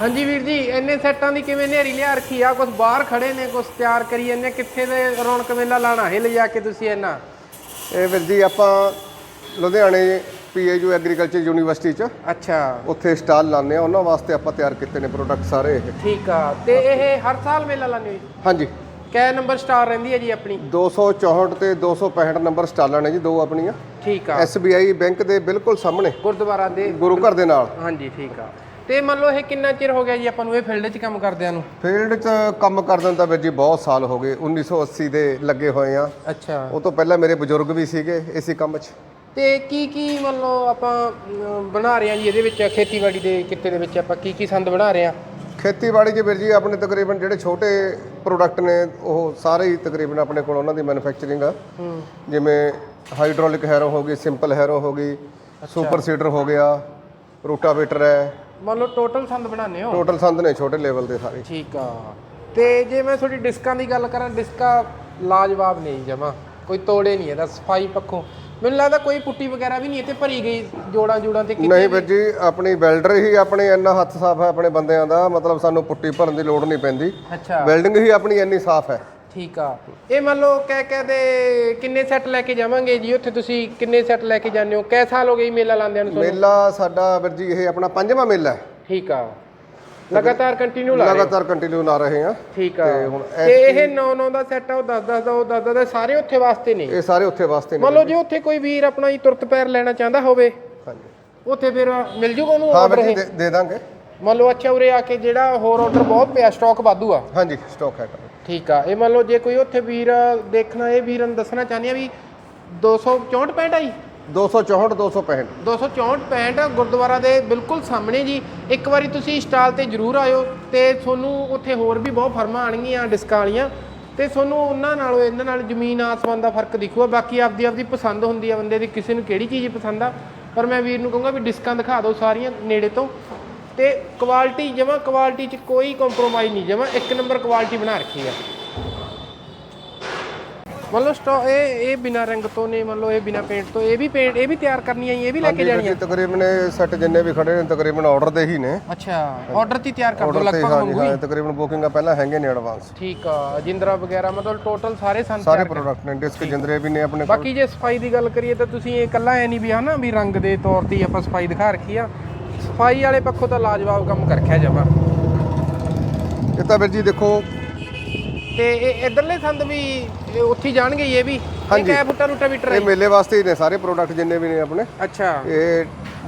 ਹਾਂਜੀ ਵੀਰ ਜੀ ਇੰਨੇ ਸੈੱਟਾਂ ਦੀ ਕਿਵੇਂ ਨੇਰੀ ਲਿਆ ਰੱਖੀ ਆ? ਕੁਝ ਬਾਹਰ ਖੜੇ ਨੇ ਕੁਝ ਤਿਆਰ ਕਰੀ ਜਾਂਦੇ ਕਿੱਥੇ ਦੇ ਰੌਣਕ ਮੇਲਾ ਲਾਣਾ? ਹੈ ਲਿਜਾ ਕੇ ਤੁਸੀਂ ਇਹਨਾਂ ਇਹ ਵੀਰ ਜੀ ਆਪਾਂ ਲੁਧਿਆਣੇ ਪੀਏਯੂ ਐਗਰੀਕਲਚਰ ਯੂਨੀਵਰਸਿਟੀ ਚ। ਅੱਛਾ। ਉੱਥੇ ਸਟਾਲ ਆ ਉਹਨਾਂ ਵਾਸਤੇ ਆਪਾਂ ਤਿਆਰ ਕੀਤੇ ਨੇ ਪ੍ਰੋਡਕਟ ਸਾਰੇ ਇਹ। ਠੀਕ ਆ। ਤੇ ਇਹ ਹਰ ਸਾਲ ਮੇਲਾ ਲਾਉਂਦੇ ਹੋ ਜੀ? ਹਾਂਜੀ। ਕੈ ਨੰਬਰ ਸਟਾਰ ਰਹਿੰਦੀ ਹੈ ਜੀ ਆਪਣੀ? 264 ਤੇ 265 ਨੰਬਰ ਸਟਾਲਾਂ ਨੇ ਜੀ ਦੋ ਆਪਣੀਆਂ। ਠੀਕ ਆ। SBI ਬੈਂਕ ਦੇ ਬਿਲਕੁਲ ਸਾਹਮਣੇ। ਗੁਰਦੁਆਰਾ ਦੇ। ਗੁਰੂ ਘਰ ਦੇ ਨਾਲ। ਹਾਂਜੀ ਠੀਕ ਆ। ਤੇ ਮੰਨ ਲਓ ਇਹ ਕਿੰਨਾ ਚਿਰ ਹੋ ਗਿਆ ਜੀ ਆਪਾਂ ਨੂੰ ਇਹ ਫੀਲਡ 'ਚ ਕੰਮ ਕਰਦਿਆਂ ਨੂੰ? ਫੀਲਡ 'ਚ ਕੰਮ ਕਰਦੇ ਤਾਂ ਵੀਰ ਜੀ ਬਹੁਤ ਸਾਲ ਹੋ ਗਏ 1980 ਦੇ ਲੱਗੇ ਹੋਏ ਆ। ਅੱਛਾ। ਉਹ ਤੋਂ ਪਹਿਲਾਂ ਮੇਰੇ ਬਜ਼ੁਰਗ ਵੀ ਸੀਗੇ ਇਸੇ ਕੰਮ 'ਚ। ਤੇ ਕੀ ਕੀ ਮੰਨ ਲਓ ਆਪਾਂ ਬਣਾ ਰਹੇ ਹਾਂ ਜੀ ਇਹਦੇ ਵਿੱਚ? ਖੇਤੀਬਾੜੀ ਦੇ ਕਿੱਤੇ ਦੇ ਵਿੱਚ ਆਪਾਂ ਕੀ ਕੀ ਸੰਦ ਬਣਾ ਰਹੇ ਹਾਂ ਖੇਤੀਬਾੜੀ 'ਚ ਵੀਰ ਜੀ ਆਪਣੇ ਤਕਰੀਬਨ ਜਿਹੜੇ ਛੋਟੇ ਪ੍ਰੋਡਕਟ ਨੇ ਉਹ ਸਾਰੇ ਹੀ ਤਕਰੀਬਨ ਆਪਣੇ ਕੋਲ ਉਹਨਾਂ ਦੀ ਮੈਨੂਫੈਕਚਰਿੰਗ ਆ। ਜਿਵੇਂ ਹਾਈਡ੍ਰੋਲਿਕ ਹੈਰੋ ਹੋ ਗਈ ਸਿੰਪਲ ਹੈਰੋ ਹੋ ਗਈ ਸੁਪਰ ਸੀਡਰ ਹੋ ਗਿਆ ਰੂਟਾਵੇਟਰ ਹੈ। ਮੰਨ ਲਓ ਟੋਟਲ ਸੰਦ ਬਣਾਉਂਦੇ ਹੋ? ਟੋਟਲ ਸੰਦ ਨੇ ਛੋਟੇ ਲੈਵਲ ਦੇ ਸਾਰੇ। ਠੀਕ ਆ। ਤੇ ਜੇ ਮੈਂ ਤੁਹਾਡੀ ਡਿਸਕਾਂ ਦੀ ਗੱਲ ਕਰਾਂ ਡਿਸਕਾ ਲਾਜਵਾਬ ਨਹੀਂ ਜਮਾ। ਕੋਈ ਤੋੜੇ ਨਹੀਂ ਇਹਦਾ ਸਫ਼ਾਈ ਪੱਖੋਂ। ਮੈਨੂੰ ਲੱਗਦਾ ਕੋਈ ਪੁੱਟੀ ਵਗੈਰਾ ਵੀ ਨਹੀਂ ਇੱਥੇ ਭਰੀ ਗਈ ਜੋੜਾਂ ਜੋੜਾਂ ਤੇ ਕਿਤੇ ਨਹੀਂ ਵੀਰ ਜੀ ਆਪਣੀ ਵੈਲਡਰ ਹੀ ਆਪਣੇ ਇੰਨਾ ਹੱਥ ਸਾਫ਼ ਹੈ ਆਪਣੇ ਬੰਦਿਆਂ ਦਾ। ਮਤਲਬ ਸਾਨੂੰ ਪੁੱਟੀ ਭਰਨ ਦੀ ਲੋੜ ਨਹੀਂ ਪੈਂਦੀ। ਅੱਛਾ। ਵੈਲਡਿੰਗ ਹੀ ਆਪਣੀ ਇੰਨੀ ਸਾਫ਼ ਹੈ। ਠੀਕ ਆ। ਇਹ ਮੰਨ ਲਓ ਕਹਿ ਕਹਿ ਦੇ ਕਿੰਨੇ ਸੈੱਟ ਲੈ ਕੇ ਜਾਵਾਂਗੇ ਜੀ? ਉੱਥੇ ਤੁਸੀਂ ਕਿੰਨੇ ਸੈੱਟ ਲੈ ਕੇ ਜਾਂਦੇ ਹੋ? ਕੈ ਸਾਲ ਹੋ ਗਏ ਜੀ ਮੇਲਾ ਲਾਉਂਦਿਆਂ ਨੂੰ ਤੁਹਾਨੂੰ? ਮੇਲਾ ਸਾਡਾ ਵੀਰ ਜੀ ਇਹ ਆਪਣਾ ਪੰਜਵਾਂ ਮੇਲਾ ਹੈ। ਠੀਕ ਆ। ਲਗਾਤਾਰ ਕੰਟੀਨਿਊ ਲਾ ਰਹੇ ਹੋ? ਲਗਾਤਾਰ ਕੰਟੀਨਿਊ ਲਾ ਰਹੇ ਹਾਂ। ਠੀਕ ਆ। ਤੇ ਹੁਣ ਤੇ ਇਹ 9 9 ਦਾ ਸੈੱਟ ਆ ਉਹ 10 10 ਦਾ ਉਹ 10 10 ਦਾ ਸਾਰੇ ਉੱਥੇ ਵਾਸਤੇ ਨੇ? ਇਹ ਸਾਰੇ ਉੱਥੇ ਵਾਸਤੇ ਨੇ ਮੰਨ ਲਓ ਜੇ ਉੱਥੇ ਕੋਈ ਵੀਰ ਆਪਣਾ ਹੀ ਤੁਰਤ ਪੈਰ ਲੈਣਾ ਚਾਹੁੰਦਾ ਹੋਵੇ ਹਾਂਜੀ। ਉੱਥੇ ਫਿਰ ਮਿਲ ਜੂਗਾ ਉਹਨੂੰ ਹਾਂ ਆਰਡਰ ਵੀਰ ਜੀ ਇਹ? ਦੇ- ਦੇ ਦਾਂਗੇ। ਮੰਨ ਲਓ ਅੱਛਾ ਉਰੇ ਆ ਕੇ ਜਿਹੜਾ ਹੋਰ ਆਰਡਰ ਬਹੁਤ ਪਿਆ ਸਟਾਕ ਵਾਧੂ ਆ। ਹਾਂਜੀ ਸਟਾਕ ਹੈਗਾ। ਠੀਕ ਆ। ਇਹ ਮੰਨ ਲਓ ਜੇ ਕੋਈ ਉੱਥੇ ਵੀਰ ਦੇਖਣਾ ਇਹ ਵੀਰਾਂ ਨੂੰ ਦੱਸਣਾ ਚਾਹੁੰਦੇ ਆ ਵੀ 264 ਪੈਂਟ ਆ ਜੀ? 264 265 264 ਪੈਂਟ ਗੁਰਦੁਆਰਾ ਦੇ ਬਿਲਕੁਲ ਸਾਹਮਣੇ ਜੀ। ਇੱਕ ਵਾਰੀ ਤੁਸੀਂ ਸਟਾਲ ਤੇ ਜਰੂਰ ਆਇਓ ਤੇ ਤੁਹਾਨੂੰ ਉੱਥੇ ਹੋਰ ਵੀ ਬਹੁਤ ਫਰਮਾਂ ਆਣਗੀਆਂ ਡਿਸਕਾਂ ਵਾਲੀਆਂ। ਤੇ ਤੁਹਾਨੂੰ ਉਹਨਾਂ ਨਾਲੋਂ ਇਹਨਾਂ ਨਾਲ ਜ਼ਮੀਨ ਆਸਮਾਨ ਦਾ ਫ਼ਰਕ ਦਿਖੂਗਾ। ਬਾਕੀ ਆਪਦੀ ਆਪਦੀ ਪਸੰਦ ਹੁੰਦੀ ਆ ਬੰਦੇ ਦੀ ਕਿਸੇ ਨੂੰ ਕਿਹੜੀ ਚੀਜ਼ ਪਸੰਦ ਆ। ਪਰ ਮੈਂ ਵੀਰ ਨੂੰ ਕਹੂੰਗਾ ਵੀ ਡਿਸਕਾਂ ਦਿਖਾ ਦਿਓ ਸਾਰੀਆਂ ਨੇੜੇ ਤੋਂ। ਤੇ ਕੁਆਲਿਟੀ ਜਮਾ ਕੁਆਲਿਟੀ 'ਚ ਕੋਈ ਕੰਪਰੋਮਾਈਜ਼ ਨਹੀਂ ਜਮਾ ਇੱਕ ਨੰਬਰ ਕੁਆਲਿਟੀ ਬਣਾ ਰੱਖੀ ਆ। ਮੰਨ ਲਓ ਸਟੋ ਇਹ ਇਹ ਬਿਨਾ ਰੰਗ ਤੋਂ ਨੇ ਮੰਨ ਲਓ ਇਹ ਬਿਨਾ ਪੇਂਟ ਤੋਂ ਇਹ ਵੀ ਪੇਂਟ ਇਹ ਵੀ ਤਿਆਰ ਕਰਨੀਆਂ ਜੀ, ਇਹ ਵੀ ਲੈ ਕੇ ਜਾਣੀਆਂ। ਜੀ ਤਕਰੀਬਨ ਸੈੱਟ ਜਿੰਨੇ ਵੀ ਖੜੇ ਨੇ ਤਕਰੀਬਨ ਆਰਡਰ ਦੇ ਹੀ ਨੇ। ਅੱਛਾ ਆਰਡਰ ਤੇ ਹੀ ਤਿਆਰ ਕਰ ਦੋ ਲਗਭਗ ਵਾਂਗੂ ਹਾਂ ਹੀ ਤਕਰੀਬਨ ਬੁਕਿੰਗਾਂ ਪਹਿਲਾਂ ਹੈਗੇ ਨੇ ਐਡਵਾਂਸ ਠੀਕ ਆ ਜਿੰਦਰਾ ਵਗੈਰਾ ਮਤਲਬ ਟੋਟਲ ਸਾਰੇ ਸੰਦ ਸਾਰੇ ਪ੍ਰੋਡਕਟ ਨੇ ਡਿਸਕ ਜਿੰਦਰੇ ਵੀ ਨੇ ਆਪਣੇ ਕੋਲ। ਬਾਕੀ ਜੇ ਸਫ਼ਾਈ ਦੀ ਗੱਲ ਕਰੀਏ ਤਾਂ ਤੁਸੀਂ ਇਹ ਇਕੱਲਾ ਐ ਨਹੀਂ ਵੀ ਹਨਾ ਵੀ ਰੰਗ ਦੇ ਤੌਰ ਤੇ ਹੀ ਆਪਾਂ ਸਫ਼ਾਈ ਦਿਖਾ ਰੱਖੀ ਆ। ਸਫ਼ਾਈ ਵਾਲੇ ਪੱਖੋਂ ਤਾਂ ਲਾਜਵਾਬ ਕੰਮ ਕਰ ਰੱਖਿਆ ਜਮਾ। ਇਹ ਤਾਂ ਵੀਰ ਜੀ ਦੇਖੋ। ਤੇ ਇਹ ਇਧਰਲੇ ਸੰਦ ਵੀ ਇਹ ਉੱਥੇ ਹੀ ਜਾਣਗੇ ਇਹ ਵੀ। ਇਹ ਹਾਂਜੀ। ਕੈ ਫੁੱਟਾ ਰੂਟਾਵੀਟਰ ਹੈ। ਇਹ ਮੇਲੇ ਵਾਸਤੇ ਹੀ ਨੇ ਸਾਰੇ ਪ੍ਰੋਡਕਟ ਜਿੰਨੇ ਵੀ ਨੇ ਆਪਣੇ। ਅੱਛਾ। ਇਹ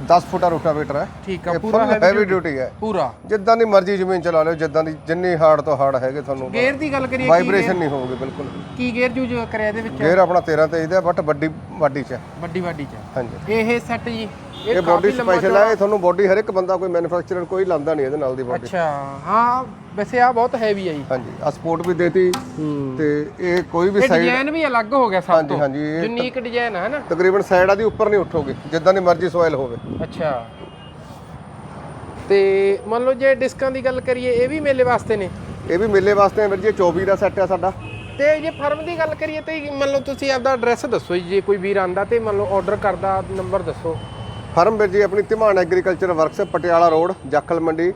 10 ਫੁੱਟਾ ਰੋਟਾਵੇਟਰ ਹੈ। ਠੀਕ ਆ ਪੂਰਾ ਹੈਵੀ ਡਿਊਟੀ ਹੈ। ਪੂਰਾ। ਜਿੱਦਾਂ ਦੀ ਮਰਜ਼ੀ ਜ਼ਮੀਨ ਚਲਾ ਲਿਓ ਜਿੱਦਾਂ ਦੀ ਜਿੰਨੀ ਹਾਰਡ ਤੋਂ ਹਾਰਡ ਹੈਗੇ ਤੁਹਾਨੂੰ ਗੇਅਰ ਦੀ ਗੱਲ ਕਰੀਏ ਵਾਈਬ੍ਰੇਸ਼ਨ ਨਹੀਂ ਹੋਊਗੀ ਬਿਲਕੁਲ। ਕੀ ਗੇਅਰ ਯੂਜ਼ ਕਰਿਆ ਇਹਦੇ ਵਿੱਚ? ਗੇਅਰ ਆਪਣਾ 13 ਤੇ ਇਹਦਾ ਬਟ ਵੱਡੀ ਵਾਡੀ ਚ ਵੱਡੀ ਵੱਡੀ ਚ। ਹਾਂਜੀ। ਇਹ ਸੈੱਟ ਜੀ ਇਹ ਬੋਡੀ ਸਪੈਸ਼ਲ ਹੈ ਇਹ ਤੁਹਾਨੂੰ ਬੋਡੀ ਹਰ ਇੱਕ ਬੰਦਾ ਕੋਈ ਮੈਨੂਫੈਕਚਰਰ ਕੋਈ ਲਾਂਦਾ ਨਹੀਂ ਇਹਦੇ ਨਾਲ ਦੀ ਬੋਡੀ ਅੱਛਾ ਹਾਂ। ਵੈਸੇ ਆ ਬਹੁਤ ਹੈਵੀ ਹੈ ਜੀ। ਹਾਂਜੀ ਆ ਸਪੋਰਟ ਵੀ ਦੇਤੀ ਤੇ ਇਹ ਕੋਈ ਵੀ ਸਾਈਡ ਡਿਜ਼ਾਈਨ ਵੀ ਅਲੱਗ ਹੋ ਗਿਆ ਸਭ ਹਾਂਜੀ ਤੋਂ। ਹਾਂਜੀ ਇਹ ਯੂਨੀਕ ਡਿਜ਼ਾਈਨ ਹੈ ਨਾ? ਤਕਰੀਬਨ ਸਾਈਡ ਆਦੀ ਉੱਪਰ ਨਹੀਂ ਉੱਠੋਗੇ ਜਿੱਦਾਂ ਦੀ ਮਰਜ਼ੀ ਸੋਇਲ ਹੋਵੇ। ਅੱਛਾ। ਤੇ ਮੰਨ ਲਓ ਜੇ ਡਿਸਕਾਂ ਦੀ ਗੱਲ ਕਰੀਏ ਇਹ ਵੀ ਮੇਲੇ ਵਾਸਤੇ ਨੇ? ਇਹ ਵੀ ਮੇਲੇ ਵਾਸਤੇ ਹੈ ਵੀਰ ਜੀ ਇਹ 24 ਦਾ ਸੈੱਟ ਹੈ ਸਾਡਾ। ਤੇ ਜੇ ਫਰਮ ਦੀ ਗੱਲ ਕਰੀਏ ਤੇ ਮੰਨ ਲਓ ਤੁਸੀਂ ਆਪਦਾ ਐਡਰੈਸ ਦੱਸੋ ਜੀ ਜੇ ਕੋਈ ਵੀਰ ਆਂਦਾ ਤੇ ਮੰਨ ਲਓ ਆਰਡਰ ਕਰਦਾ ਨੰਬਰ ਦੱਸੋ। ਫਰਮ ਵੀਰ ਜੀ ਆਪਣੀ Dhiman agriculture works Patiala road Jakhal Mandi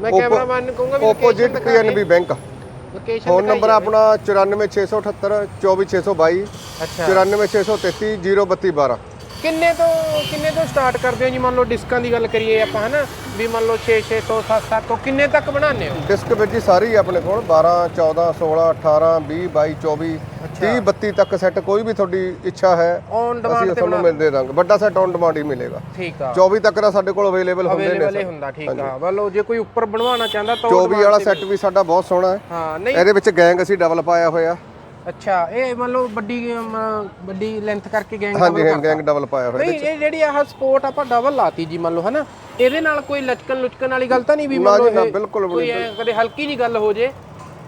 ਮੈਂ ਕੈਮਰਾਮੈਨ ਨੂੰ ਕਹੂੰਗਾ ਵੀ opposite PNB bank location phone number ਆਪਣਾ 94678 24622 ਅੱਛਾ। 94633 03212 ਕਿੰਨੇ ਤੋਂ ਕਿੰਨੇ ਤੋਂ ਸਟਾਰਟ ਕਰਦੇ ਹੋ ਜੀ? ਮੰਨ ਲਓ ਡਿਸਕਾਂ ਦੀ ਗੱਲ ਕਰੀਏ ਆਪਾਂ ਹਨਾ? ਵੀ ਮੰਨ ਲਓ 6 600 7 7 ਤੋਂ ਕਿੰਨੇ ਤੱਕ ਬਣਾਉਂਦੇ ਹੋ? ਡਿਸਕ ਵੀਰ ਜੀ ਸਾਰੀ ਆਪਣੇ ਕੋਲ 12 14 16 18 20 22 24 30 32 ਤੱਕ ਸੈੱਟ ਕੋਈ ਵੀ ਤੁਹਾਡੀ ਇੱਛਾ ਹੈ ਔਨ ਡਿਮਾਂਡ ਤੇ ਤੁਹਾਨੂੰ ਮਿਲਦੇ ਰੰਗ ਵੱਡਾ ਸੈੱਟ ਔਨ ਡਿਮਾਂਡ ਹੀ ਮਿਲੇਗਾ। ਠੀਕ ਆ। 24 ਤੱਕ ਦਾ ਸਾਡੇ ਕੋਲ ਅਵੇਲੇਬਲ ਹੁੰਦੇ ਅਵੇਲੇਬਲ ਨੇ ਹੀ ਹੁੰਦਾ ਠੀਕ ਆ। ਲਓ ਜੇ ਕੋਈ ਉੱਪਰ ਬਣਵਾਉਣਾ ਚਾਹੁੰਦਾ ਤਾਂ 24 ਵਾਲਾ ਸੈੱਟ ਵੀ ਸਾਡਾ ਬਹੁਤ ਸੋਹਣਾ ਹੈ। ਹਾਂ ਨਹੀਂ ਇਹਦੇ ਵਿੱਚ ਗੈਂਗ ਅਸੀਂ ਡਬਲ ਪਾਇਆ ਹੋਇਆ। ਅੱਛਾ ਇਹ ਮੰਨ ਲਓ ਵੱਡੀ ਅਮ, ਵੱਡੀ ਲੈਂਥ ਕਰਕੇ ਗੈਂਗ ਹਾਂਜੀ ਹਾਂ ਗੈਂਗ ਡਬਲ ਪਾਇਆ ਹੋਇਆ ਨਹੀਂ ਇਹ ਜਿਹੜੀ ਆਹ ਸਪੋਰਟ ਆਪਾਂ ਡਬਲ ਲਾਤੀ ਜੀ ਮੰਨ ਲਓ ਹਨਾ? ਇਹਦੇ ਨਾਲ ਕੋਈ ਲਚਕਣ ਲੁਚਕਣ ਵਾਲੀ ਗੱਲ ਤਾਂ ਨਹੀਂ ਵੀ ਨਾ ਮੰਨ ਜੀ ਨਾ ਲਓ ਇਹ ਬਿਲਕੁਲ ਵੀ ਕੋਈ ਐਂ ਕਦੇ ਹਲਕੀ ਜੀ ਗੱਲ ਹੋ ਜੇ।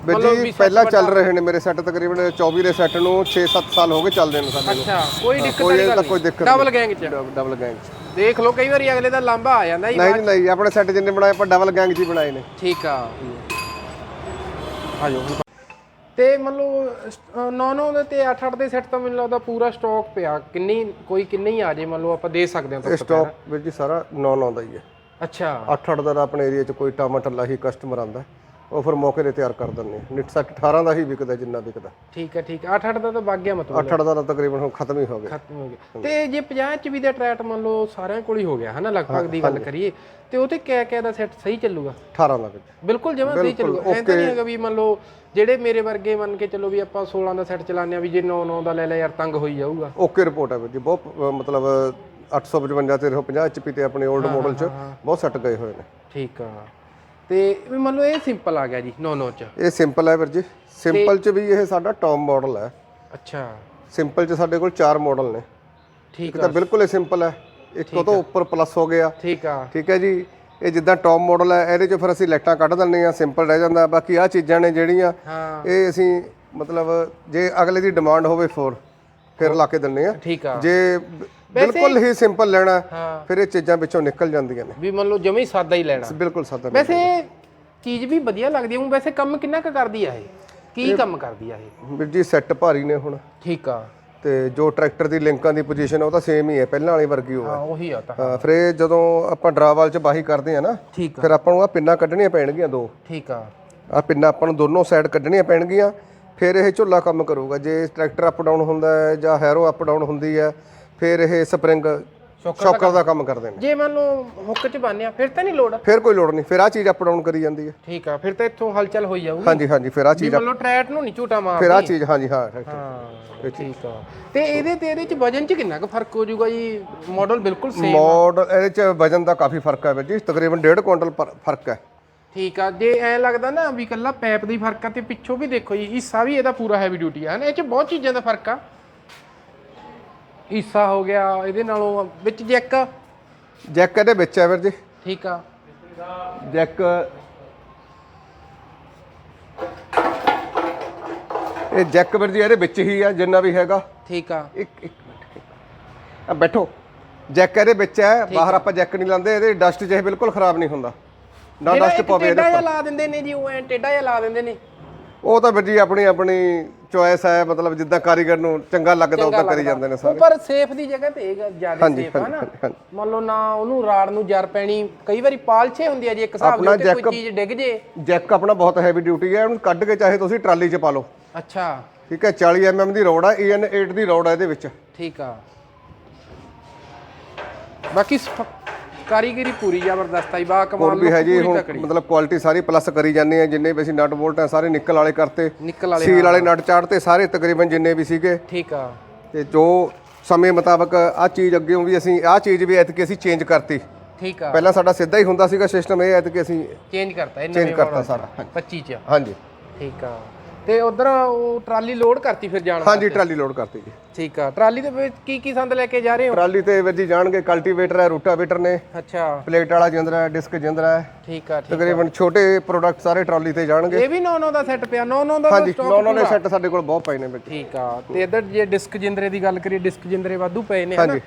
ਵੀਰ ਜੀ ਪਹਿਲਾਂ ਚੱਲ ਰਹੇ ਨੇ ਮੇਰੇ ਸੈੱਟ ਤਕਰੀਬਨ 24 ਦੇ ਸੈੱਟ ਨੂੰ 6-7 ਸਾਲ ਹੋ ਗਏ ਚੱਲਦੇ ਨੇ ਸਾਡੇ ਨੂੰ ਅੱਛਾ ਕੋਈ ਦਿੱਕਤ ਕੋਈ ਵਾਲੀ ਗੱਲ ਕੋਈ ਦਿੱਕਤ ਡਬਲ ਗੈਂਗ ਚ। ਡਬਲ ਗੈਂਗ ਦੇਖ ਲਓ ਕਈ ਵਾਰੀ ਅਗਲੇ ਦਾ ਲਾਂਬਾ ਆ ਜਾਂਦਾ ਜੀ ਨਹੀਂ ਜੀ ਨਹੀਂ ਆਪਣੇ ਸੈੱਟ ਜਿੰਨੇ ਬਣਾਏ ਆਪਾਂ ਡਬਲ ਗੈਂਗ ਹੀ ਬਣਾਏ ਨੇ। ਠੀਕ ਆ। ਆਜੋ ਤੇ ਮੰਨ ਲਓ 9-9 ਦੇ ਤੇ 8-8 ਦੇ ਸੈੱਟ ਤਾਂ ਮੈਨੂੰ ਲੱਗਦਾ ਪੂਰਾ ਸਟਾਕ ਪਿਆ। ਕਿੰਨੀ ਕੋਈ ਕਿੰਨੇ ਹੀ ਆ ਜੇ ਮੰਨ ਲਓ ਆਪਾਂ ਦੇ ਸਕਦੇ ਹਾਂ ਇਹ ਸਟਾਕ ਜੀ ਸਾਰਾ 9-9 ਦਾ ਹੀ ਹੈ। ਅੱਛਾ। 8-8 ਦਾ ਆਪਣੇ ਏਰੀਆ 'ਚ ਕੋਈ ਟਮਾਟਰ ਲਾਹੀ ਕਸਟਮਰ ਆਂਦਾ ਉਹ ਫਿਰ ਮੌਕੇ ਤੇ ਤਿਆਰ ਕਰ ਆ ਨਿਟ ਸੈਟ 18 ਦਾ ਹੀ ਵਿਕਦਾ ਜਿੰਨਾ ਵਿਕਦਾ। ਠੀਕ ਹੈ ਠੀਕ 8 8 ਦਾ ਤਾਂ ਵਗ ਗਿਆ ਮਤਲਬ। 8-8 ਦਾ ਤਾਂ ਤਕਰੀਬਨ ਹੁਣ ਖਤਮ ਹੀ ਹੋ ਗਿਆ। ਖਤਮ ਹੋ ਗਿਆ। ਤੇ ਜੇ 50 ਚ ਵੀ ਦਾ ਟਰੈਟ ਮੰਨ ਲਓ ਸਾਰਿਆਂ ਕੋਲ ਹੀ ਹੋ ਗਿਆ ਹਨਾ? ਲਗਭਗ ਦੀ ਗੱਲ ਕਰੀਏ ਤੇ ਉਹ ਤੇ ਕਿਆ ਕਿਆ ਦਾ ਸੈੱਟ ਸਹੀ ਚੱਲੂਗਾ? 18 ਦਾ ਬਿਲਕੁਲ ਜਮਾ ਸਹੀ ਚੱਲੂਗਾ। ਐਂ ਤਾਂ ਨਹੀਂ ਹੈਗਾ ਵੀ ਮੰਨ ਲਓ ਜਿਹੜੇ ਮੇਰੇ ਵਰਗੇ ਮੰਨ ਕੇ ਚੱਲੋ ਵੀ ਆਪਾਂ 16 ਦਾ ਸੈੱਟ ਚਲਾਉਂਦੇ ਆ ਵੀ ਜੇ 9 9 ਦਾ ਲੈ ਲੈ ਯਾਰ ਤੰਗ ਹੋਈ ਜਾਊਗਾ। ਓਕੇ ਰਿਪੋਰਟ ਹੈ ਵੀਰ ਜੀ। ਬਹੁਤ ਮਤਲਬ 855 ਤੇ 50 HP ਤੇ ਆਪਣੇ 올ਡ ਮਾਡਲ 'ਚ ਬਹੁਤ ਸੈੱਟ ਗਏ ਹੋਏ ਨੇ। ਠੀਕ ਆ। ਤੇ ਵੀ ਮੰਨ ਲਓ ਇਹ ਸਿੰਪਲ ਆ ਗਿਆ ਜੀ 9 9 ਚ। ਇਹ ਸਿੰਪਲ ਹੈ ਵੀਰ ਜੀ। ਸਿੰਪਲ 'ਚ ਵੀ ਇਹ ਸਾਡਾ ਟੌਪ ਮਾਡਲ ਹੈ। ਅੱਛਾ। ਸਿੰਪਲ 'ਚ ਸਾਡੇ ਕੋਲ 4 ਮਾਡਲ ਨੇ। ਠੀਕ ਇੱਕ ਤਾਂ ਬਿਲਕੁਲ ਹੀ ਸਿੰਪਲ ਹੈ। ਇੱਕ ਉਹ ਤੋਂ ਉੱਪਰ ਪਲੱਸ ਹੋ ਗਿਆ। ਠੀਕ ਆ। ਠੀਕ ਹੈ ਜੀ। ਇਹ ਜਿੱਦਾਂ ਟੌਪ ਮਾਡਲ ਹੈ ਇਹਦੇ 'ਚ ਫਿਰ ਅਸੀਂ ਲਾਈਟਾਂ ਕੱਢ ਦਿੰਦੇ ਆ ਸਿੰਪਲ ਰਹਿ ਜਾਂਦਾ। ਬਾਕੀ ਆ ਚੀਜ਼ਾਂ ਨੇ ਜਿਹੜੀਆਂ ਇਹ ਅਸੀਂ ਮਤਲਬ ਜੇ ਅਗਲੇ ਦੀ ਡਿਮਾਂਡ ਹੋਵੇ ਫੋਰ ਫਿਰ ਲਾ ਕੇ ਦਿੰਨੇ ਆ। ਠੀਕ ਆ। ਜੇ ਬਿਲਕੁਲ ਹੀ ਸਿੰਪਲ ਲੈਣਾ ਫਿਰ ਇਹ ਚੀਜ਼ਾਂ ਵਿੱਚੋਂ ਨਿਕਲ ਜਾਂਦੀਆਂ ਨੇ। ਵੀ ਮੰਨ ਲਓ ਜਮੇ ਹੀ ਸਾਦਾ ਹੀ ਲੈਣਾ। ਬਿਲਕੁਲ ਸਾਦਾ ਵੈਸੇ ਚੀਜ਼ ਵੀ ਵਧੀਆ ਲੱਗਦੀ ਹੈ ਵੈਸੇ ਕੰਮ ਕਿੰਨਾ ਕੁ ਕਰਦੀ ਆ ਇਹ? ਕੀ ਕੰਮ ਕਰਦੀ ਆ ਇਹ? ਵੀਰ ਜੀ ਸੈੱਟ ਭਾਰੀ ਨੇ ਹੁਣ। ਠੀਕ ਆ। ਤੇ ਜੋ ਟਰੈਕਟਰ ਦੀ ਲਿੰਕਾਂ ਦੀ ਪੋਜੀਸ਼ਨ ਉਹ ਤਾਂ ਸੇਮ ਹੀ ਹੈ ਪਹਿਲਾਂ ਵਾਲੀ ਵਰਗੀ ਉਹ ਹੈ ਉਹੀ ਆ ਤਾਂ। ਫਿਰ ਇਹ ਜਦੋਂ ਆਪਾਂ ਡਰਾਵਾਲ ਚ ਬਾਹੀ ਕਰਦੇ ਆ ਨਾ ਫਿਰ ਆਪਾਂ ਨੂੰ ਆ ਪਿੰਨਾਂ ਕੱਢਣੀਆਂ ਪੈਣਗੀਆਂ ਦੋ। ਠੀਕ ਆ। ਆ ਪਿੰਨਾਂ ਆਪਾਂ ਨੂੰ ਦੋਨੋਂ ਸਾਈਡ ਕੱਢਣੀਆਂ ਪੈਣਗੀਆਂ। ਫਿਰ ਇਹ ਝੁੱਲਾ ਕੰਮ ਕਰੂਗਾ। ਜੇ ਟਰੈਕਟਰ ਅਪ ਡਾਊਨ ਹੁੰਦਾ ਹੈ ਜਾਂ ਹੈਰੋ ਅਪ ਡਾਊਨ ਹੁੰਦੀ ਹੈ ਫਿਰ ਇਹ ਸਪਰਿੰਗ ਸ਼ੌਕਰ ਦਾ ਕੰਮ ਕਰਦੇ ਨੇ। ਜੇ ਮੰਨ ਲਓ ਹੁੱਕ ਚ ਬੰਨਿਆ ਫਿਰ ਤਾਂ ਨਹੀਂ ਲੋੜ? ਫਿਰ ਕੋਈ ਲੋੜ ਨਹੀਂ ਫਿਰ ਆ ਚੀਜ਼ ਅਪ ਡਾਊਨ ਕਰੀ ਜਾਂਦੀ ਹੈ। ਠੀਕ ਆ ਫਿਰ ਤਾਂ ਇੱਥੋਂ ਹਲਚਲ ਹੋਈ ਜਾਊਗੀ। ਹਾਂਜੀ ਹਾਂਜੀ ਫਿਰ ਆ ਚੀਜ਼ ਮੰਨ ਲਓ ਟਰੈਟ ਨੂੰ ਨਹੀਂ ਝੂਟਾ ਮਾਰ ਫਿਰ ਆ ਚੀਜ਼ ਹਾਂਜੀ ਹਾਂ ਠੀਕ ਆ। ਤੇ ਇਹਦੇ ਤੇ ਇਹਦੇ ਚ ਵਜਨ ਚ ਕਿੰਨਾ ਕੁ ਫ਼ਰਕ ਹੋ ਜਾਊਗਾ ਜੀ? ਮਾਡਲ ਬਿਲਕੁਲ ਸੇਮ ਮਾਡਲ ਇਹਦੇ ਚ ਵਜਨ ਦਾ ਕਾਫੀ ਫ਼ਰਕ ਹੈ ਵੀਰ ਜੀ। ਤਕਰੀਬਨ 1.5 ਕੁਇੰਟਲ ਫ਼ਰਕ ਹੈ। ਠੀਕ ਆ ਜੇ ਐ ਲੱਗਦਾ ਨਾ ਵੀ ਕੱਲਾ ਪੈਪ ਦੀ ਫ਼ਰਕ ਆ ਤੇ ਪਿੱਛੋਂ ਵੀ ਦੇਖੋ ਜੀ ਹਿੱਸਾ ਵੀ ਇਹਦਾ ਪੂਰਾ ਹੈਵੀ ਡਿਊਟੀ ਆ ਹਨਾ? ਇਹ ਚ ਬਹੁਤ ਚੀਜ਼ਾਂ ਦਾ ਫ਼ਰਕ ਆ। ਹਿੱਸਾ ਹੋ ਗਿਆ ਇਹਦੇ ਨਾਲੋਂ ਵਿੱਚ ਜੈਕ? ਜੈਕ ਇਹਦੇ ਵਿੱਚ ਹੈ ਵੀਰ ਜੀ। ਠੀਕ ਆ। ਜੈਕ। ਇਹ ਜੈਕ ਵੀਰ ਜੀ ਇਹਦੇ ਵਿੱਚ ਹੀ ਆ ਜਿੰਨਾ ਵੀ ਹੈਗਾ। ਠੀਕ ਆ। ਇੱਕ ਇੱਕ ਮਿੰਟ ਆ ਬੈਠੋ। ਜੈਕ ਇਹਦੇ ਵਿੱਚ ਹੈ ਬਾਹਰ ਆਪਾਂ ਜੈਕ ਨਹੀਂ ਲਾਉਂਦੇ ਇਹਦੇ ਡਸਟ ਜਿਹੇ ਬਿਲਕੁਲ ਖਰਾਬ ਨਹੀਂ ਹੁੰਦਾ। ਨਾ ਜਿਹੜਾ ਡਸਟ ਇੱਕ ਪਵੇ ਇਹਦੇ ਟੇਢਾ ਜਿਹਾ ਲਾ ਦਿੰਦੇ ਨੇ ਜੀ ਉਹ ਐ ਟੇਢਾ ਜਿਹਾ ਲਾ ਦਿੰਦੇ ਨੇ। ਉਹ ਤਾਂ ਵੀਰ ਜੀ ਆਪਣੀ ਆਪਣੀ ਚੋਇਸ ਹੈ ਮਤਲਬ ਜਿੱਦਾਂ ਕਾਰੀਗਰ ਨੂੰ ਚੰਗਾ ਲੱਗਦਾ ਉਦਾਂ ਕਰੀ ਜਾਂਦੇ ਨੇ ਸਾਰੇ। ਪਰ ਸੇਫ ਦੀ ਜਗ੍ਹਾ ਤੇ ਇਹ ਜ਼ਿਆਦਾ ਹਾਂਜੀ, ਸੇਫ ਆ ਨਾ। ਹਾਂਜੀ, ਹਾਂਜੀ। ਮੰਨ ਲਓ ਨਾ ਉਹਨੂੰ ਰਾੜ ਨੂੰ ਜਰ ਪੈਣੀ ਕਈ ਵਾਰੀ ਪਾਲਛੇ ਹੁੰਦੀ ਆ ਜੀ ਇੱਕ ਹਿਸਾਬ ਆਪਣਾ ਉੱਤੇ ਕੋਈ jack- ਚੀਜ਼ ਡਿੱਗ ਜੇ। ਜੈਕ ਆਪਣਾ ਬਹੁਤ ਹੈਵੀ ਡਿਊਟੀ ਹੈ ਉਹਨੂੰ ਕੱਢ ਕੇ ਚਾਹੇ ਤੁਸੀਂ ਟਰਾਲੀ 'ਚ ਪਾ ਲਓ। ਅੱਛਾ। ਠੀਕ ਹੈ 40 ਐਮਐਮ ਦੀ ਰੋਡ ਹੈ EN 8 ਦੀ ਰੋਡ ਹੈ ਇਹਦੇ ਵਿੱਚ। ਠੀਕ ਆ। ਬਾਕੀ ਸਫ- ਕਾਰੀਗਰੀ ਪੂਰੀ ਜ਼ਬਰਦਸਤ ਆਈ ਬਾ ਕਮਾਲ ਹੋਰ ਵੀ ਹੈ ਜੀ ਹੁਣ ਮਤਲਬ ਕੁਆਲਿਟੀ ਸਾਰੀ ਪਲੱਸ ਕਰੀ ਜਾਂਦੇ ਆ ਜਿੰਨੇ ਵੀ ਅਸੀਂ ਨਟ ਬੋਲਟ ਆ ਸਾਰੇ ਨਿਕਲ ਵਾਲੇ ਕਰਤੇ। ਨਿਕਲ ਵਾਲੇ ਸੀਲ ਵਾਲੇ ਨਟ ਚਾੜਤੇ ਸਾਰੇ ਤਕਰੀਬਨ ਜਿੰਨੇ ਵੀ ਸੀਗੇ। ਠੀਕ ਆ। ਤੇ ਜੋ ਸਮੇਂ ਮੁਤਾਬਕ ਆ ਚੀਜ਼ ਅੱਗੇ ਵੀ ਅਸੀਂ ਆ ਚੀਜ਼ ਵੀ ਐਤਕੀ ਅਸੀਂ ਚੇਂਜ ਕਰਤੀ। ਠੀਕ ਆ। ਪਹਿਲਾਂ ਸਾਡਾ ਸਿੱਧਾ ਹੀ ਹੁੰਦਾ ਸੀਗਾ ਸਿਸਟਮ ਇਹ ਐਤਕੀ ਅਸੀਂ ਚੇਂਜ ਕਰਤਾ ਇਹ ਚੇਂਜ ਨਵੇਂ ਕਰਤਾ model ਸਾਰਾ 25 ਚ। ਹਾਂਜੀ। ਠੀਕ ਆ। ਤੇ ਉਧਰ ਉਹ ਟਰਾਲੀ ਲੋਡ ਕਰਤੀ ਫਿਰ ਜਾਣ ਹਾਂਜੀ ਟਰਾਲੀ ਲੋਡ ਕਰਤੀ ਜੀ। ਠੀਕ ਆ। ਟਰਾਲੀ ਦੇ ਵਿੱਚ ਕੀ ਕੀ ਸੰਦ ਲੈ ਕੇ ਜਾ ਰਹੇ ਹੋ? ਟਰਾਲੀ ਤੇ ਵੀਰ ਜੀ ਜਾਣਗੇ ਕਲਟੀਵੇਟਰ ਹੈ ਰੂਟਾਵੇਟਰ ਨੇ। ਅੱਛਾ। ਪਲੇਟ ਵਾਲਾ ਜਿੰਦਰਾ ਹੈ ਡਿਸਕ ਜਿੰਦਰਾ ਹੈ। ਠੀਕ ਆ ਠੀਕ ਤਕਰੀਬਨ ਛੋਟੇ ਪ੍ਰੋਡਕਟ ਸਾਰੇ ਟਰਾਲੀ ਤੇ ਜਾਣਗੇ। ਇਹ ਵੀ 9-9 ਦਾ ਸੈੱਟ ਪਿਆ। 9-9 ਦਾ ਹਾਂਜੀ ਸਟਾਕ ਨੌ ਨੌ ਦੇ ਸੈੱਟ ਸਾਡੇ ਕੋਲ ਬਹੁਤ ਪਏ ਨੇ ਵਿੱਚ ਠੀਕ ਆ। ਤੇ ਇਧਰ ਜੇ ਡਿਸਕ ਜਿੰਦਰੇ ਦੀ ਗੱਲ ਕਰੀਏ ਡਿਸਕ ਜਿੰਦਰੇ ਵਾਧੂ ਪਏ ਨੇ ਹਨਾ?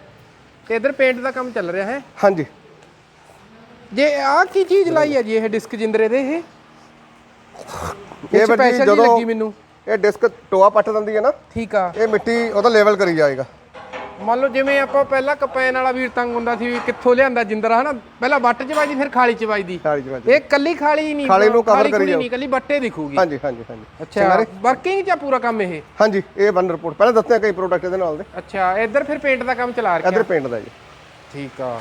ਤੇ ਇਧਰ ਪੇਂਟ ਦਾ ਕੰਮ ਚੱਲ ਰਿਹਾ ਹੈ? ਹਾਂਜੀ। ਜੇ ਆਹ ਕੀ ਚੀਜ਼ ਲਾਈ ਹੈ ਜੀ ਇਹ ਡਿਸਕ ਜਿੰਦਰੇ ਦੇ ਇਹ? ਇਹ ਵੀਰ ਜੀ ਜਦੋਂ ਲੱਗੀ ਮੈਨੂੰ। ਇਹ ਡਿਸਕ ਟੋਆ ਪੱਟ ਦਿੰਦੀ ਹੈ ਨਾ ਠੀਕ ਆ। ਇਹ ਮਿੱਟੀ ਉਹਦਾ ਲੈਵਲ ਕਰੀ ਜਾਏਗਾ। ਮੰਨ ਲਓ ਜਿਵੇਂ ਆਪਾਂ ਪਹਿਲਾਂ ਕਪੈਨ ਵਾਲਾ ਵੀਰ ਤੰਗ ਹੁੰਦਾ ਸੀ ਵੀ ਕਿੱਥੋਂ ਲਿਆਂਦਾ ਜਿੰਦਰਾ ਹਨਾ? ਪਹਿਲਾਂ ਵੱਟ ਚ ਵੱਜਦੀ ਫਿਰ ਖਾਲੀ ਚ ਵੱਜਦੀ। ਇਹ ਕੱਲੀ ਖਾਲੀ ਨਹੀਂ ਖਾਲੀ ਨੂੰ ਖਾਲੀ ਕਰੀ ਜਾਓ। ਕੱਲੀ ਬੱਟੇ ਦਿਖੂਗੀ। ਹਾਂਜੀ ਹਾਂਜੀ ਹਾਂਜੀ। ਅੱਛਾ ਵਰਕਿੰਗ ਚ ਪੂਰਾ ਕੰਮ ਇਹ? ਹਾਂਜੀ ਇਹ ਵਨ ਰਿਪੋਰਟ ਪਹਿਲਾਂ ਦੱਸਿਆ ਕਈ ਪ੍ਰੋਡਕਟ ਇਹਦੇ ਨਾਲ ਦੇ। ਅੱਛਾ ਇੱਧਰ ਫਿਰ ਪੇਂਟ ਦਾ ਕੰਮ ਚਲਾ ਰੱਖਿਆ। ਇਧਰ ਪੇਂਟ ਦਾ ਜੀ। ਠੀਕ ਆ।